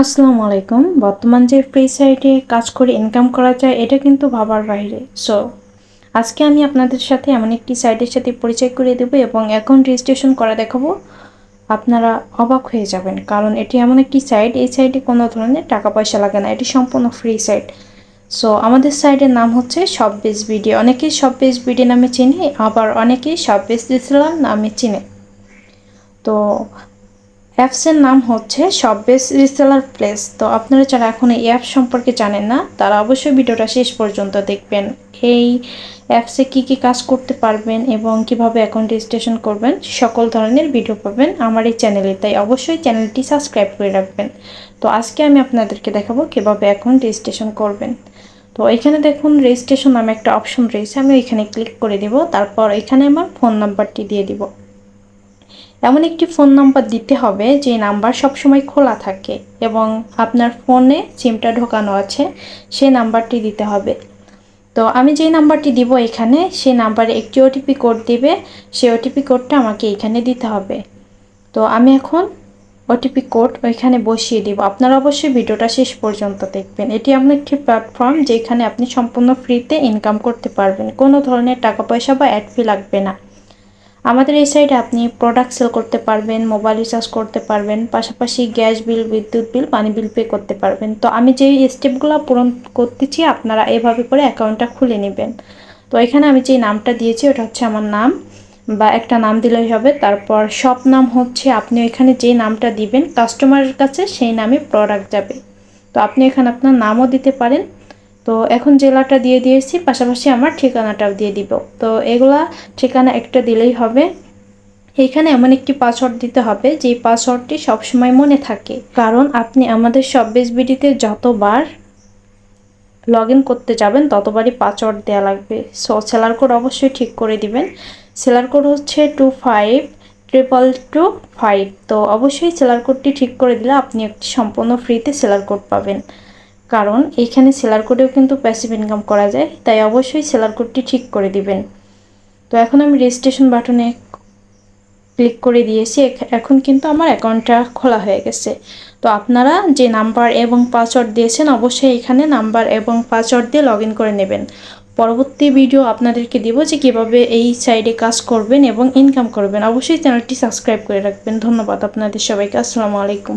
আসসালামু আলাইকুম। বর্তমান যে ফ্রি সাইটে কাজ করে ইনকাম করা যায়, এটা কিন্তু ভাবার বাইরে। সো আজকে আমি আপনাদের সাথে এমন একটি সাইটের সাথে পরিচয় করিয়ে দেবো এবং অ্যাকাউন্ট রেজিস্ট্রেশন করা দেখাবো। আপনারা অবাক হয়ে যাবেন, কারণ এটি এমন একটি সাইট এই সাইটে কোনো ধরনের টাকা পয়সা লাগে না, এটি সম্পূর্ণ ফ্রি সাইট সো আমাদের সাইটের নাম হচ্ছে সব বেস বিডি অনেকেই সব বেস বিডি নামে চিনে, আবার অনেকেই সব বেস ডিসেলার নামে চিনে। তো অ্যাপসের নাম হচ্ছে বেস রিসেলার প্লেস তো আপনারা যারা এখন এই অ্যাপ সম্পর্কে জানেন না, তারা অবশ্যই ভিডিওটা শেষ পর্যন্ত দেখবেন। এই অ্যাপসে কি কি কাজ করতে পারবেন এবং কীভাবে অ্যাকাউন্ট রেজিস্ট্রেশন করবেন, সকল ধরনের ভিডিও পাবেন আমার এই চ্যানেলে তাই অবশ্যই চ্যানেলটি সাবস্ক্রাইব করে রাখবেন। তো আজকে আমি আপনাদেরকে দেখাবো কীভাবে অ্যাকাউন্ট রেজিস্ট্রেশন করবেন। তো এখানে দেখুন রেজিস্ট্রেশন নামে একটা অপশন রয়েছে। আমি এখানে ক্লিক করে দিব। তারপর এখানে আমার ফোন নাম্বারটি দিয়ে দিব। এমন একটি ফোন নাম্বার দিতে হবে যে নাম্বার সবসময় খোলা থাকে এবং আপনার ফোনে সিমটা ঢোকানো আছে, সেই নাম্বারটি দিতে হবে। তো আমি যেই নাম্বারটি দিব এখানে, সেই নাম্বারে একটি ওটিপি কোড দিবে, সেই ওটিপি কোডটা আমাকে এখানে দিতে হবে। তো আমি এখন ওটিপি কোড ওইখানে বসিয়ে দিব। আপনারা অবশ্যই ভিডিওটা শেষ পর্যন্ত দেখবেন। এটি এমন একটি প্ল্যাটফর্ম যেখানে আপনি সম্পূর্ণ ফ্রিতে ইনকাম করতে পারবেন। কোনো ধরনের টাকা পয়সা বা অ্যাড ফি লাগবে না। আমাদের এই সাইডে আপনি প্রোডাক্ট সেল করতে পারবেন মোবাইল রিচার্জ করতে পারবেন, পাশাপাশি গ্যাস বিল বিদ্যুৎ বিল পানি বিল পে করতে পারবেন। তো আমি যেই স্টেপগুলো পূরণ করতেছি, আপনারা এভাবে করে অ্যাকাউন্টটা খুলে নেবেন। তো এখানে আমি যেই নামটা দিয়েছি, ওটা হচ্ছে আমার নাম বা একটা নাম দিলেই হবে। তারপর সব নাম হচ্ছে, আপনি এখানে যেই নামটা দিবেন কাস্টমারের কাছে সেই নামে প্রোডাক্ট যাবে। তো আপনি এখানে আপনার নামও দিতে পারেন তো এখন জেলাটা দিয়ে দিয়েছি, পাশাপাশি আমার ঠিকানাটাও দিয়ে দিব। তো এগুলা ঠিকানা একটা দিলেই হবে। এখানে এমন একটি পাসওয়ার্ড দিতে হবে যে পাসওয়ার্ডটি সবসময় মনে থাকে। কারণ আপনি আমাদের সব বিডিতে যতবার লগ ইন করতে যাবেন, ততবারই পাসওয়ার্ড দেওয়া লাগবে। সো সেলার কোড অবশ্যই ঠিক করে দিবেন। সেলার কোড হচ্ছে two five triple two five তো অবশ্যই সেলার কোডটি ঠিক করে দিলে আপনি একটি সম্পূর্ণ ফ্রিতে সেলার কোড পাবেন। কারণ এখানে সেলার কোডেও কিন্তু প্যাসিভ ইনকাম করা যায়, তাই অবশ্যই সেলার কোডটি ঠিক করে দিবেন। তো এখন আমি রেজিস্ট্রেশন বাটনে ক্লিক করে দিয়েছি এখন কিন্তু আমার অ্যাকাউন্টটা খোলা হয়ে গেছে। তো আপনারা যে নাম্বার এবং পাসওয়ার্ড দিয়েছেন, অবশ্যই এখানে নাম্বার এবং পাসওয়ার্ড দিয়ে লগ করে নেবেন। পরবর্তী ভিডিও আপনাদেরকে দিব যে কীভাবে এই সাইডে কাজ করবেন এবং ইনকাম করবেন। অবশ্যই চ্যানেলটি সাবস্ক্রাইব করে রাখবেন। ধন্যবাদ আপনাদের সবাইকে। আসসালামু আলাইকুম।